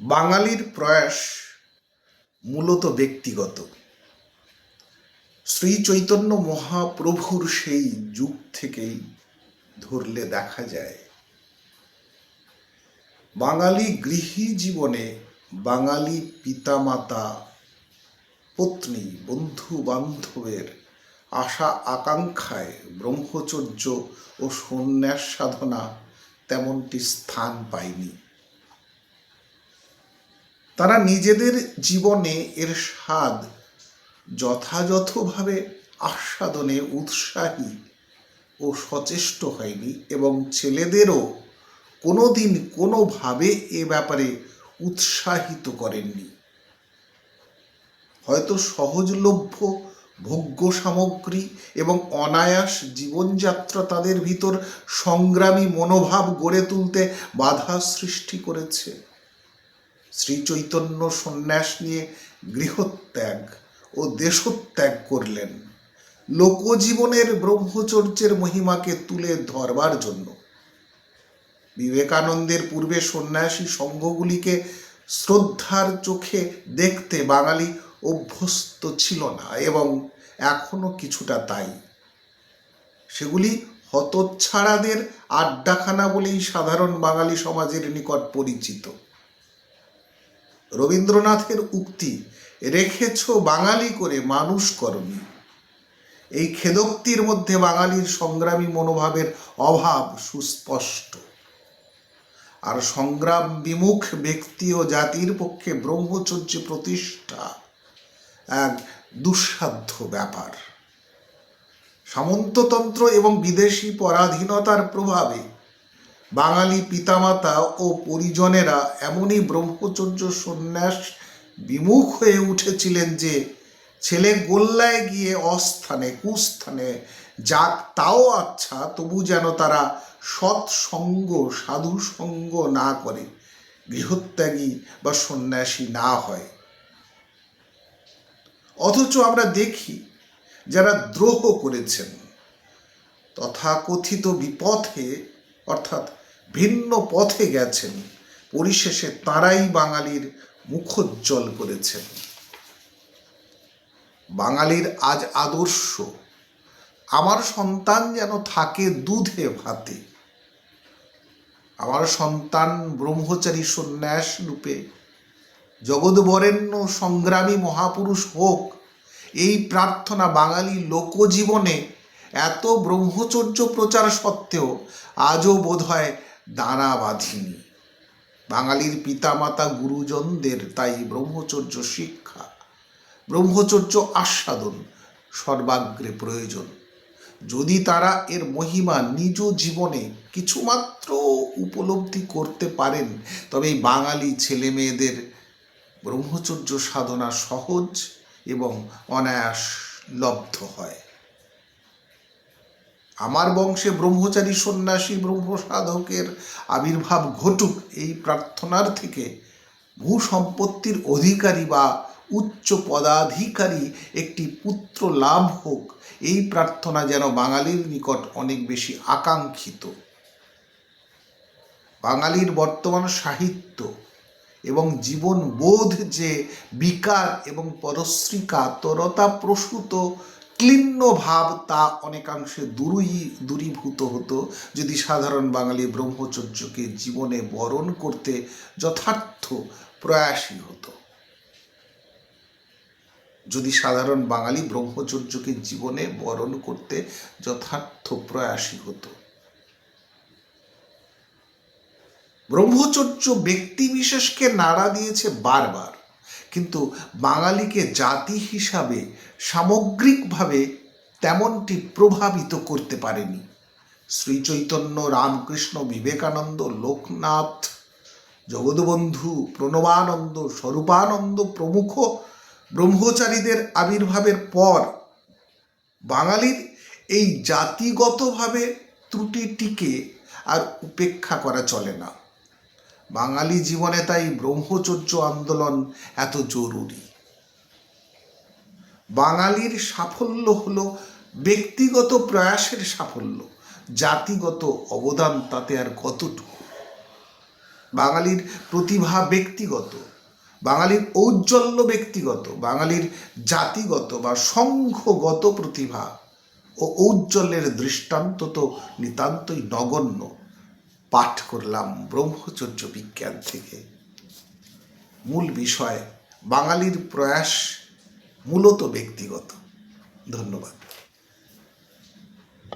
বাঙালির প্রয়াস মূলত ব্যক্তিগত। শ্রী চৈতন্য মহাপ্রভুর সেই যুগ থেকেই ধরলে দেখা যায়। বাঙালি গৃহী জীবনে বাঙালি পিতামাতা, পত্নী বন্ধু বান্ধবের আশা আকাঙ্ক্ষায় ব্রহ্মচর্য ও সন্ন্যাস সাধনা তেমনটি স্থান পায়নি। তারা নিজেদের জীবনে এর স্বাদ যথাযথভাবে আস্বাদনে উৎসাহী ও সচেষ্ট হয়নি এবং ছেলেদেরও কোনো দিন কোনোভাবে এ ব্যাপারে উৎসাহিত করেননি। হয়তো সহজলভ্য ভোগ্য সামগ্রী এবং অনায়াস জীবনযাত্রা তাদের ভিতর সংগ্রামী মনোভাব গড়ে তুলতে বাধা সৃষ্টি করেছে। শ্রী চৈতন্য সন্ন্যাস নিয়ে গৃহত্যাগ ও দেশত্যাগ করলেন। লোকজীবনের ব্রহ্মচর্যের মহিমাকে তুলে ধরবার জন্য। বিবেকানন্দের পূর্বে সন্ন্যাসী সংঘগুলিকে শ্রদ্ধার চোখে দেখতে বাঙালি অভ্যস্ত ছিল না এবং এখনও কিছুটা তাই। সেগুলি হতচ্ছাড়াদের আড্ডাখানা বলেই সাধারণ বাঙালি সমাজের নিকট পরিচিত। রবীন্দ্রনাথের উক্তি, রেখেছ বাঙালি করে মানুষ করনি। এই খেদোক্তির মধ্যে বাঙালির সংগ্রামী মনোভাবের অভাব সুস্পষ্ট। আর সংগ্রাম বিমুখ ব্যক্তি ও জাতির পক্ষে ব্রহ্মচর্য প্রতিষ্ঠা এক দুঃসাধ্য ব্যাপার। সামন্ততন্ত্র এবং বিদেশি পরাধীনতার প্রভাবে বাঙালি পিতামাতা ও পরিজনেরা এমনই ব্রহ্মচর্য সন্ন্যাস বিমুখ হয়ে উঠেছিলেন যে ছেলে গোল্লায় গিয়ে অস্থানে, কুস্থানে, যাক তাও আচ্ছা তবু যেন তারা সৎসঙ্গ সাধু সঙ্গ না করে, গৃহত্যাগী বা সন্ন্যাসী না হয়। অথচ আমরা দেখি যারা দ্রোহ করেছেন, তথাকথিত বিপথে, অর্থাৎ ভিন্ন পথে গেছেন, পরিশেষে তারাই বাঙালির মুখোজ্জ্বল করেছেন। বাঙালির আজ আদর্শ, আমার সন্তান যেন থাকে দুধে ভাতে। আমার সন্তান ব্রহ্মচারী সন্ন্যাস রূপে জগৎবরেণ্য সংগ্রামী মহাপুরুষ হোক, এই প্রার্থনা বাঙালি লোকজীবনে এত ব্রহ্মচর্য প্রচার সত্ত্বেও আজও বোধ দানা বাঁধেনি বাঙালির পিতামাতা গুরুজনদের তাই ব্রহ্মচর্য শিক্ষা, ব্রহ্মচর্য আস্বাদন সর্বাগ্রে প্রয়োজন। যদি তারা এর মহিমা নিজ জীবনে কিছুমাত্র উপলব্ধি করতে পারেন, তবে এই বাঙালি ছেলে মেয়েদের ব্রহ্মচর্য সাধনা সহজ এবং অনায়াস লব্ধ হয়। আমার বংশে ব্রহ্মচারী সন্ন্যাসী, ব্রহ্মসাধকের আবির্ভাব ঘটুক এই প্রার্থনার থেকে ভূ সম্পত্তির অধিকারী বা উচ্চ পদাধিকারী একটি পুত্র লাভ হোক, এই প্রার্থনা যেন বাঙালির নিকট অনেক বেশি আকাঙ্ক্ষিত। বাঙালির বর্তমান সাহিত্য এবং জীবন বোধ যে বিকার এবং পরশ্রী কাতরতা প্রসূত ক্লিন্ন ভাব তা অনেকাংশে দূরই, দূরীভূত হতো। যদি সাধারণ বাঙালি ব্রহ্মচর্যকে জীবনে বরণ করতে যথার্থ প্রয়াসী হতো। যদি সাধারণ বাঙালি ব্রহ্মচর্যকে জীবনে বরণ করতে যথার্থ প্রয়াসী হতো। ব্রহ্মচর্য ব্যক্তি বিশেষকে নাড়া দিয়েছে বারবার। কিন্তু বাঙালিকে জাতি হিসাবে সামগ্রিকভাবে তেমনটি প্রভাবিত করতে পারেনি। শ্রীচৈতন্য রামকৃষ্ণ, বিবেকানন্দ, লোকনাথ জগৎবন্ধু প্রণবানন্দ, স্বরূপানন্দ প্রমুখ ব্রহ্মচারীদের আবির্ভাবের পর বাঙালির এই জাতিগতভাবে ত্রুটিটিকে আর উপেক্ষা করা চলে না। বাঙালি জীবনে তাই ব্রহ্মচর্য আন্দোলন এত জরুরি। বাঙালির সাফল্য হল ব্যক্তিগত প্রয়াসের সাফল্য, জাতিগত অবদান তাতে আর কতটুকু? বাঙালির প্রতিভা ব্যক্তিগত, বাঙালির ঔজ্জ্বল্য ব্যক্তিগত, বাঙালির জাতিগত বা সংঘগত প্রতিভা ও ঔজ্জ্বল্যের দৃষ্টান্ত তো নিতান্তই নগণ্য। পাঠ করলাম ব্রহ্মচর্য বিজ্ঞান থেকে। মূল বিষয় বাঙালির প্রয়াস মূলত ব্যক্তিগত। ধন্যবাদ।